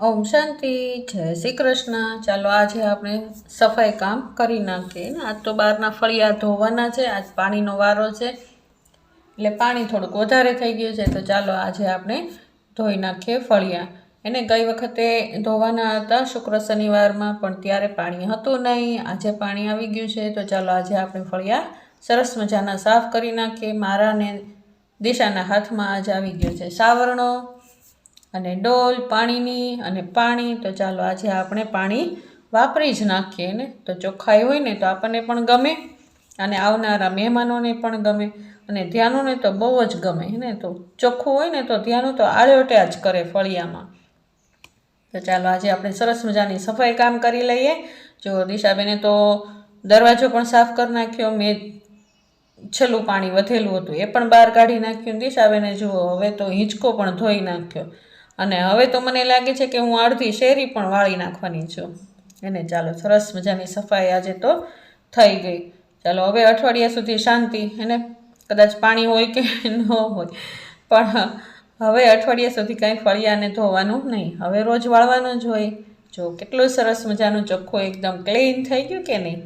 ઓમ શાંતિ, જય શ્રી કૃષ્ણ. ચાલો આજે આપણે સફાઈ કામ કરી નાખીએ. ને આજ તો બહારના ફળિયા ધોવાના છે, આજ પાણીનો વારો છે. એટલે પાણી થોડુંક વધારે થઈ ગયું છે, તો ચાલો આજે આપણે ધોઈ નાખીએ ફળિયા. એને ગઈ વખતે ધોવાના હતા, શુક્ર શનિવારમાં, પણ ત્યારે પાણી હતું નહીં. આજે પાણી આવી ગયું છે, તો ચાલો આજે આપણે ફળિયા સરસ મજાના સાફ કરી નાખીએ. મારા ને દિશાના હાથમાં આજે આવી ગયો છે સાવરણો. અને ડોલ, પાણીની અને પાણી, તો ચાલો આજે આપણે પાણી વાપરી જ નાખીએ ને. તો ચોખ્ખાઈ હોય ને તો આપણને પણ ગમે અને આવનારા મહેમાનોને પણ ગમે અને ધ્યાનોને તો બહુ જ ગમે ને. તો ચોખ્ખું હોય ને તો ધ્યાનો તો આળોટ્યા જ કરે ફળિયામાં. તો ચાલો આજે આપણે સરસ મજાની સફાઈ કામ કરી લઈએ. જો દિશાબેને તો દરવાજો પણ સાફ કરી નાખ્યો. મેં છેલ્લું પાણી વધેલું હતું, એ પણ બહાર કાઢી નાખ્યું. દિશાબેને જુઓ, હવે તો હિંચકો પણ ધોઈ નાખ્યો. અને હવે તો મને લાગે છે કે હું અડધી શેરી પણ વાળી નાખવાની છું. એને ચાલો સરસ મજાની સફાઈ આજે તો થઈ ગઈ. ચાલો હવે અઠવાડિયા સુધી શાંતિ, એને કદાચ પાણી હોય કે ન હોય. પણ હવે અઠવાડિયા સુધી કાંઈ ફળિયાને ધોવાનું નહીં. હવે રોજ વાળવાનું જ હોય. જો કેટલું સરસ મજાનું ચોખ્ખું એકદમ ક્લીન થઈ ગયું કે નહીં?